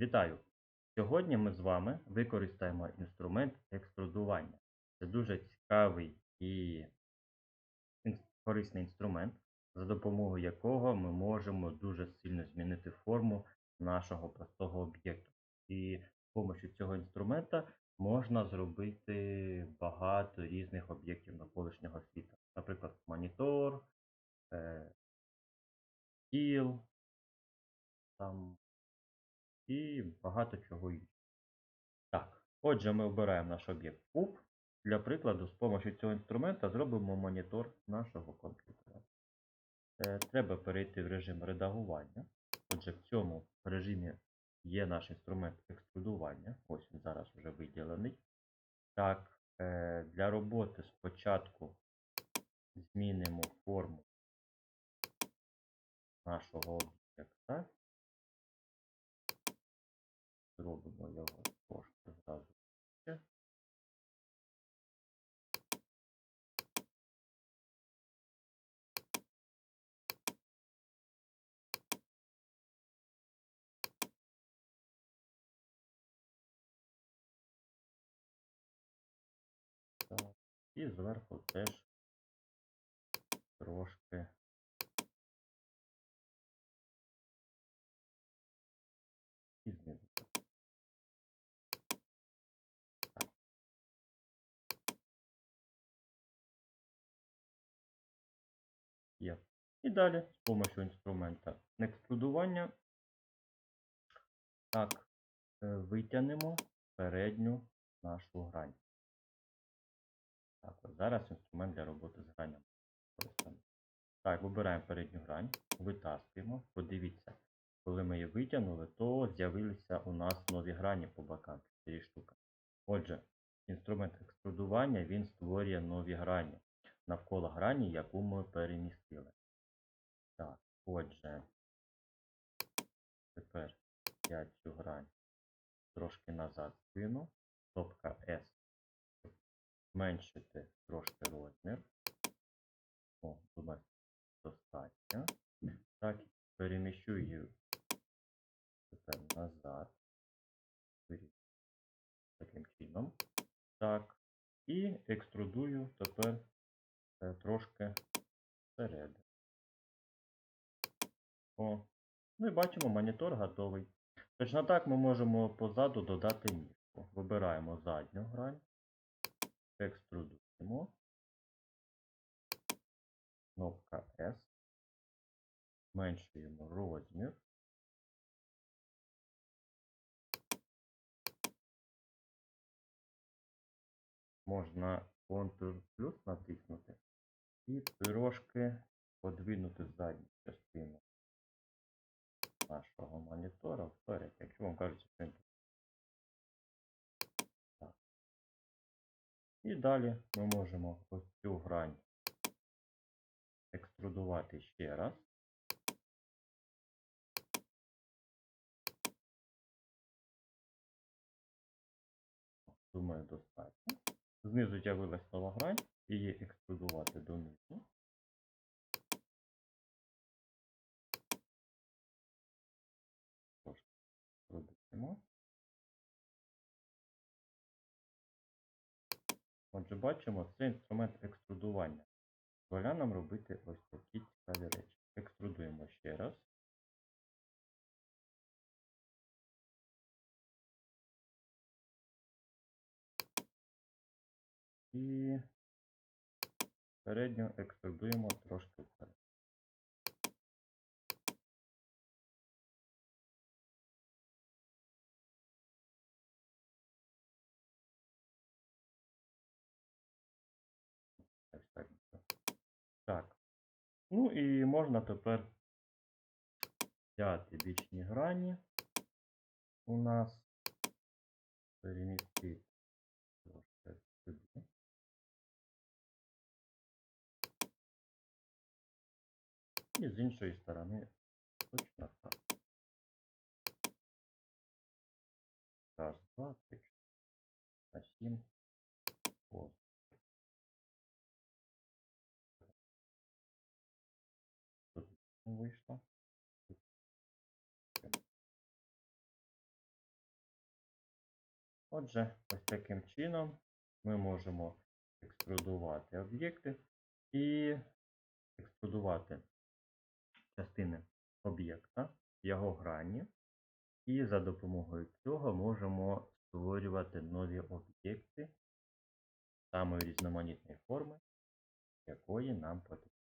Вітаю! Сьогодні ми з вами використаємо інструмент екструдування. Це дуже цікавий і корисний інструмент, за допомогою якого ми можемо дуже сильно змінити форму нашого простого об'єкту. І з допомогою цього інструмента можна зробити багато різних об'єктів навколишнього світу. Наприклад, монітор, е, стіл, там, і багато чого іншого. Так, отже, ми обираємо наш об'єкт куб. Для прикладу, з допомогою цього інструмента зробимо монітор нашого комп'ютера. Е, Треба перейти в режим редагування. Отже, в цьому режимі є наш інструмент екструдування. Ось він зараз вже виділений. Так, е, для роботи спочатку змінимо форму нашого об'єкта. Зробимо його трошки зразу. І зверху теж трошки Є. І далі з допомогою інструмента екструдування так, е, витягнемо передню нашу грань. Так, зараз інструмент для роботи з гранями. Так, вибираємо передню грань, витаскуємо. Подивіться, коли ми її витягнули, то з'явилися у нас нові грані по бокам. 4 штуки. Отже, інструмент екструдування він створює нові грані навколо грані, яку ми перемістили. Так, отже, тепер я цю грань трошки назад скину. Кнопка S. Зменшити трошки розмір. О, думаю, достатньо. Так, переміщу її тепер назад. Таким чином. Так. І екструдую тепер трошки всередину. О. Ну і бачимо, монітор готовий. Точно так ми можемо позаду додати ніжку. Вибираємо задню грань, екструдуємо. Кнопка S. Зменшуємо розмір. Можна Ctrl плюс натиснути і трошки подвинути задню частину нашого монітора вперед, якщо вам кажуть, що він так. І далі ми можемо ось цю грань екструдувати ще раз. Думаю, достатньо. Знизу з'явилась нова грань, її екструдувати донизу. Трошки. Отже, бачимо, це інструмент екструдування. Дозволяє нам робити ось такі цікаві речі. Екструдуємо ще раз. І передню екструдуємо трошки вперед. Так. Ну і можна тепер взяти бічні грані у нас, перемістити трошки сюди. І з іншої сторони точно так. Раз, два, три, на сім. Ось. Тут вийшло. Отже, ось таким чином ми можемо екструдувати об'єкти і екструдувати частини об'єкта, його грані, і за допомогою цього можемо створювати нові об'єкти самої різноманітної форми, якої нам потрібно.